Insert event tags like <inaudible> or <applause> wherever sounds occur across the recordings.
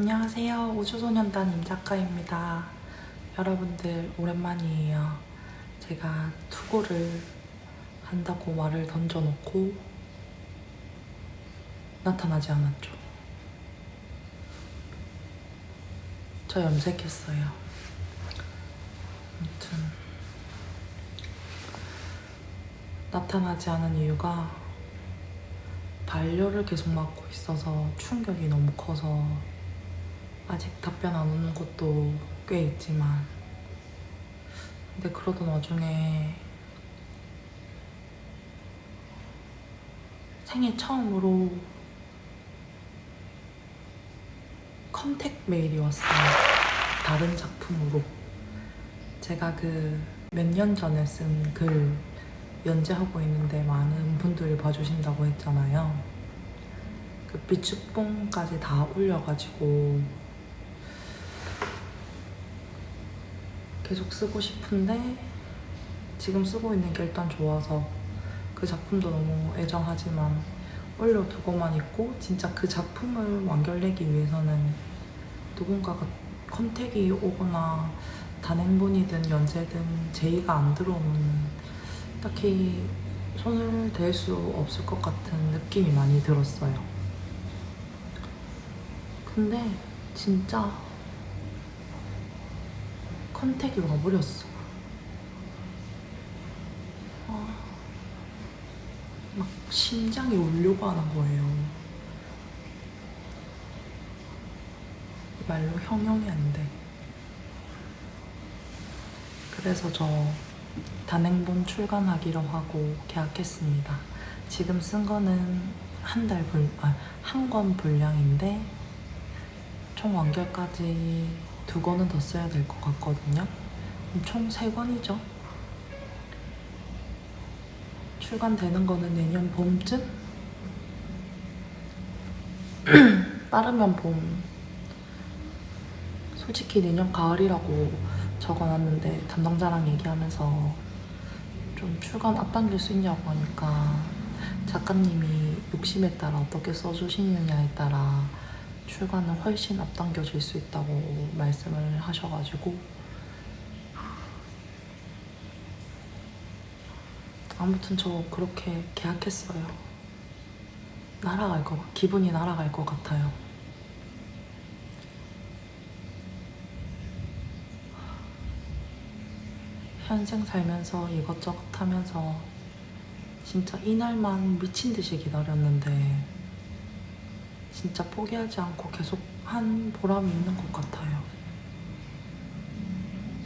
안녕하세요. 우주소년단 임작가입니다. 여러분들 오랜만이에요. 제가 투고를 한다고 말을 던져놓고 나타나지 않았죠. 저 염색했어요. 아무튼 나타나지 않은 이유가 반려를 계속 맡고 있어서 충격이 너무 커서 아직 답변 안 오는 것도 꽤 있지만 근데 그러던 와중에 생애 처음으로 컨택 메일이 왔어요. 다른 작품으로 제가 그 몇 년 전에 쓴 글 연재하고 있는데 많은 분들이 봐주신다고 했잖아요. 그 비축봉까지 다 올려가지고 계속 쓰고 싶은데 지금 쓰고 있는 게 일단 좋아서 그 작품도 너무 애정하지만 올려두고만 있고 진짜 그 작품을 완결내기 위해서는 누군가가 컨택이 오거나 단행본이든 연재든 제의가 안 들어오면 딱히 손을 댈 수 없을 것 같은 느낌이 많이 들었어요. 근데 진짜 컨택이 와버렸어. 아, 막 심장이 울려고 하는 거예요. 말로 형용이 안 돼. 그래서 저 단행본 출간하기로 하고 계약했습니다. 지금 쓴 거는 한 달 분, 아, 한 권 분량인데 총 완결까지 두 권은 더 써야 될 것 같거든요. 총 세 권이죠. 출간되는 거는 내년 봄쯤? <clears throat> 빠르면 봄. 솔직히 내년 가을이라고 적어놨는데 담당자랑 얘기하면서 좀 출간 앞당길 수 있냐고 하니까 작가님이 욕심에 따라 어떻게 써주시느냐에 따라 출간을 훨씬 앞당겨질 수 있다고 말씀을 하셔가지고 아무튼 저 그렇게 계약했어요. 날아갈 것, 같- 기분이 날아갈 것 같아요. 현생 살면서 이것저것 하면서 진짜 이날만 미친 듯이 기다렸는데 진짜 포기하지 않고 계속 한 보람이 있는 것 같아요.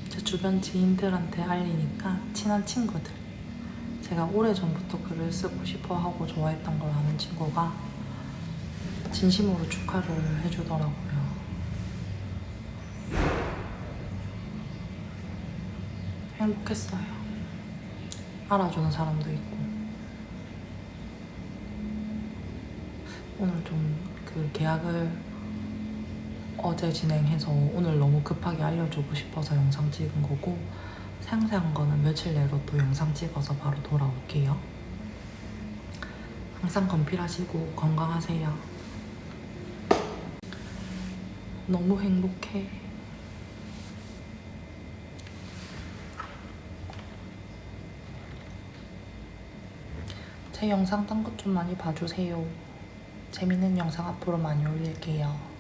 제 주변 지인들한테 알리니까 친한 친구들 제가 오래전부터 글을 쓰고 싶어 하고 좋아했던 걸 아는 친구가 진심으로 축하를 해주더라고요. 행복했어요. 알아주는 사람도 있고. 오늘 좀 그 계약을 어제 진행해서 오늘 너무 급하게 알려주고 싶어서 영상 찍은 거고 상세한 거는 며칠 내로 또 영상 찍어서 바로 돌아올게요. 항상 건필하시고 건강하세요. 너무 행복해. 제 영상 딴 것 좀 많이 봐주세요. 재밌는 영상 앞으로 많이 올릴게요.